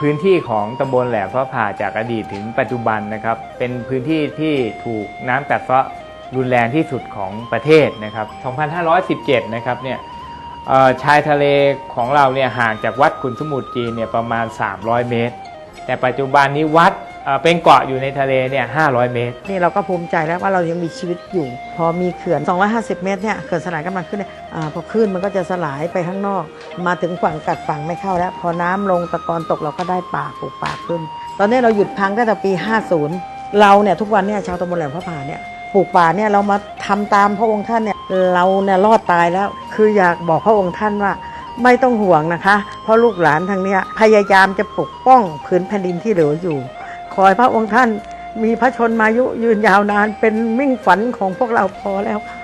พื้นที่ของตำบลแหลมฟ้าผ่าจากอดีตถึงปัจจุบันนะครับ เป็นพื้นที่ที่ถูกน้ำกัดเซาะรุนแรงที่สุดของประเทศนะครับ 2517 นะครับเนี่ยชายทะเลของเราเนี่ยห่างจากวัดขุนสมุทรจีนเนี่ยประมาณ 300 เมตร แต่ปัจจุบันนี้วัด เป็นเกาะอยู่ในทะเลเนี่ย500 เมตร นี่เราก็ภูมิใจแล้วว่าเรายังมีชีวิตอยู่ พอมีเขื่อน 250 เมตรเนี่ยเขื่อนสลายกำลังขึ้นเนี่ยอาพอขึ้นมันก็จะสลายไปข้างนอก มาถึงฝั่งกัดฝั่งไม่เข้าแล้ว พอน้ำลงตะกอนตกเราก็ได้ป่าปลูกป่าขึ้น ตอนนี้เราหยุดพังตั้งแต่ปี 50 เราเนี่ยทุกวันเนี่ยชาวตำบลแหลมพระผาเนี่ยปลูกป่าเนี่ยเรามาทำตามพระองค์ท่านเนี่ยเราเนี่ยรอดตายแล้ว คืออยากบอกพระองค์ท่านว่าไม่ต้องห่วงนะคะ เพราะลูกหลานทางเนี้ยพยายามจะปกป้องผืนแผ่นดินที่เหลืออยู่ อให้พระองค์ท่านมีพระชนมายุยืนยาวนานเป็นมิ่งฝันของพวกเราพอแล้วค่ะ